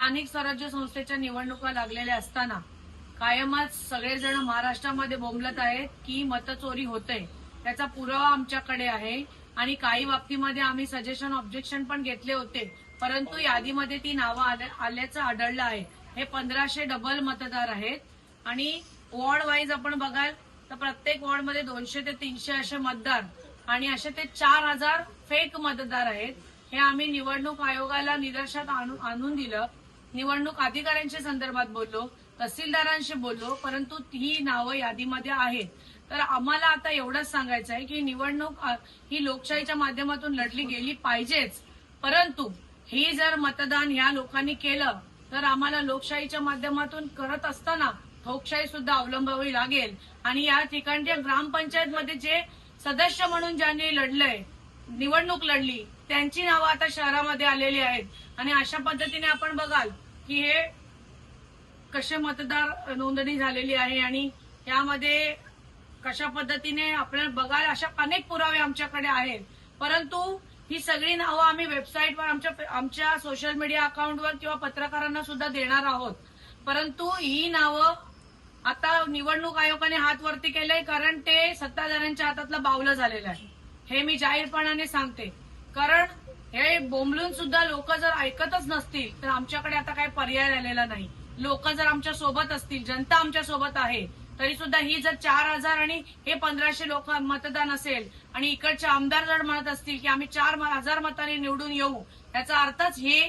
स्थानिक स्वराज्य संस्थेच्या निवडणुका लागलेल्या असताना कायमच सगळेजण महाराष्ट्रामध्ये बोंबलत आहेत की मतचोरी होते त्याचा पुरावा आमच्याकडे आहे आणि काही बाबतीमध्ये आम्ही सजेशन ऑब्जेक्शन पण घेतले होते. परंतु यादीमध्ये ती नावं आल्याचं आढळलं आहे. हे पंधराशे डबल मतदार आहेत. आणि वॉर्ड वाईज आपण बघाल तर प्रत्येक वॉर्डमध्ये दोनशे ते तीनशे असे मतदार आणि असे ते चार हजार फेक मतदार आहेत. हे आम्ही निवडणूक आयोगाला निदर्शनात आणून दिलं. निवडणूक अधिकाऱ्यांच्या संदर्भात बोललो तहसीलदारांशी बोललो परंतु ही नावं यादीमध्ये आहेत. तर आम्हाला आता एवढंच सांगायचं आहे की निवडणूक ही लोकशाहीच्या माध्यमातून लढली गेली पाहिजेच. परंतु ही जर मतदान ह्या लोकांनी केलं तर आम्हाला लोकशाहीच्या माध्यमातून करत असताना ठोकशाही सुद्धा अवलंबावी लागेल. आणि या ठिकाणच्या ग्रामपंचायतमध्ये जे सदस्य म्हणून ज्यांनी लढलंय निवडणूक लढली. त्यांची नावं आता शहरामध्ये आलेली आहेत. आणि अशा पद्धतीने आपण बघाल की हे कसे मतदार नोंदणी झालेली आहे आणि यामध्ये कशा पद्धतीने आपल्याला बघायला अशा अनेक पुरावे आमच्याकडे आहेत. परंतु ही सगळी नावं आम्ही वेबसाईटवर आमच्या आमच्या सोशल मीडिया अकाउंटवर किंवा पत्रकारांना सुद्धा देणार आहोत. परंतु ही नावं आता निवडणूक आयोगाने हात वरती केलंय कारण ते सत्ताधाऱ्यांच्या हातातलं बावलं झालेलं आहे. हे मी जाहीरपणाने सांगते. कारण हे बोंबलून सुद्धा लोक जर ऐकतच नसतील तर आमच्याकडे आता काही पर्याय राहिलेला नाही. लोक जर आमच्यासोबत असतील जनता आमच्यासोबत आहे तरी सुद्धा ही जर चार हजार आणि हे पंधराशे लोक मतदान असेल आणि इकडचे आमदार जर म्हणत असतील की आम्ही चार हजार मतांनी निवडून येऊ याचा अर्थच हे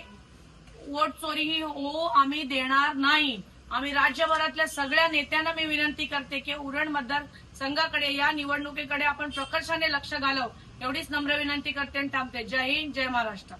वोट चोरी ही हो आम्ही देणार नाही. आम्ही राज्यभरातल्या सगळ्या नेत्यांना मी विनंती करते की उरण मतदार संघाकडे या निवडणुकीकडे आपण प्रकर्षाने लक्ष घालव. एवढीच नम्र विनंती करते आणि थांबते. जय हिंद जय महाराष्ट्र.